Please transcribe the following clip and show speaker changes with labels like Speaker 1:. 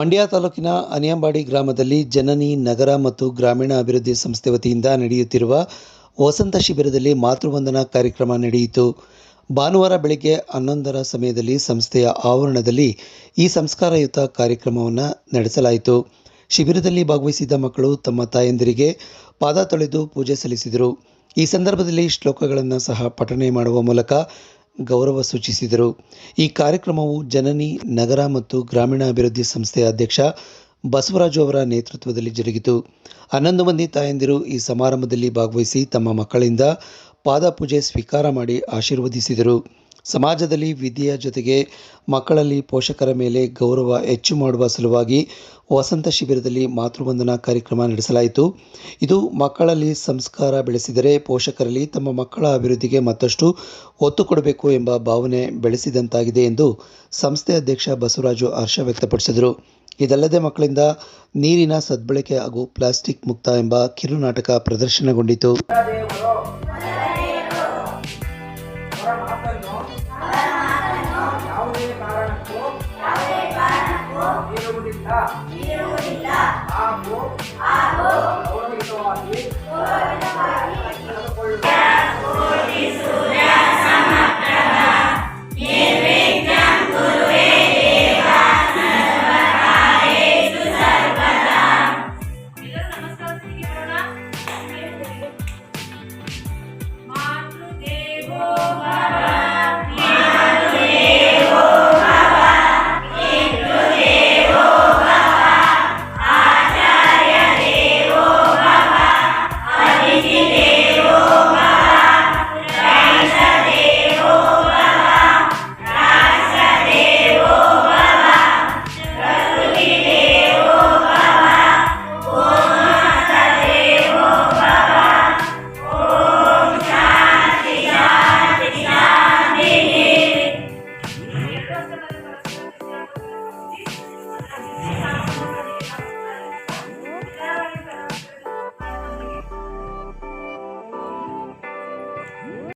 Speaker 1: ಮಂಡ್ಯ ತಾಲೂಕಿನ ಅನಿಯಂಬಾಡಿ ಗ್ರಾಮದಲ್ಲಿ ಜನನಿ, ನಗರ ಮತ್ತು ಗ್ರಾಮೀಣ ಅಭಿವೃದ್ಧಿ ಸಂಸ್ಥೆ ವತಿಯಿಂದ ನಡೆಯುತ್ತಿರುವ ವಸಂತ ಶಿಬಿರದಲ್ಲಿ ಮಾತೃವಂದನಾ ಕಾರ್ಯಕ್ರಮ ನಡೆಯಿತು. ಭಾನುವಾರ ಬೆಳಗ್ಗೆ ಹನ್ನೊಂದರ ಸಮಯದಲ್ಲಿ ಸಂಸ್ಥೆಯ ಆವರಣದಲ್ಲಿ ಈ ಸಂಸ್ಕಾರಯುತ ಕಾರ್ಯಕ್ರಮವನ್ನು ನಡೆಸಲಾಯಿತು. ಶಿಬಿರದಲ್ಲಿ ಭಾಗವಹಿಸಿದ್ದ ಮಕ್ಕಳು ತಮ್ಮ ತಾಯಂದಿರಿಗೆ ಪಾದ ತೊಳೆದು ಪೂಜೆ ಸಲ್ಲಿಸಿದರು. ಈ ಸಂದರ್ಭದಲ್ಲಿ ಶ್ಲೋಕಗಳನ್ನು ಸಹ ಪಠನೆ ಮಾಡುವ ಮೂಲಕ ಗೌರವ ಸೂಚಿಸಿದರು. ಈ ಕಾರ್ಯಕ್ರಮವು ಜನನಿ, ನಗರ ಮತ್ತು ಗ್ರಾಮೀಣ ಅಭಿವೃದ್ಧಿ ಸಂಸ್ಥೆಯ ಅಧ್ಯಕ್ಷ ಬಸವರಾಜು ಅವರ ನೇತೃತ್ವದಲ್ಲಿ ಜರುಗಿತು. ಹನ್ನೊಂದು ಮಂದಿ ತಾಯಂದಿರು ಈ ಸಮಾರಂಭದಲ್ಲಿ ಭಾಗವಹಿಸಿ ತಮ್ಮ ಮಕ್ಕಳಿಂದ ಪಾದಪೂಜೆ ಸ್ವೀಕಾರ ಮಾಡಿ ಆಶೀರ್ವದಿಸಿದರು. ಸಮಾಜದಲ್ಲಿ ವಿದ್ಯೆಯ ಜೊತೆಗೆ ಮಕ್ಕಳಲ್ಲಿ ಪೋಷಕರ ಮೇಲೆ ಗೌರವ ಹೆಚ್ಚು ಮಾಡುವ ಸಲುವಾಗಿ ವಸಂತ ಶಿಬಿರದಲ್ಲಿ ಮಾತೃವಂದನಾ ಕಾರ್ಯಕ್ರಮ ನಡೆಸಲಾಯಿತು. ಇದು ಮಕ್ಕಳಲ್ಲಿ ಸಂಸ್ಕಾರ ಬೆಳೆಸಿದರೆ ಪೋಷಕರಲ್ಲಿ ತಮ್ಮ ಮಕ್ಕಳ ಅಭಿವೃದ್ಧಿಗೆ ಮತ್ತಷ್ಟು ಒತ್ತು ಕೊಡಬೇಕು ಎಂಬ ಭಾವನೆ ಬೆಳೆಸಿದಂತಾಗಿದೆ ಎಂದು ಸಂಸ್ಥೆ ಅಧ್ಯಕ್ಷ ಬಸವರಾಜು ಹರ್ಷ ವ್ಯಕ್ತಪಡಿಸಿದರು. ಇದಲ್ಲದೆ ಮಕ್ಕಳಿಂದ ನೀರಿನ ಸದ್ಬಳಕೆ ಹಾಗೂ ಪ್ಲಾಸ್ಟಿಕ್ ಮುಕ್ತ ಎಂಬ ಕಿರುನಾಟಕ ಪ್ರದರ್ಶನಗೊಂಡಿತು.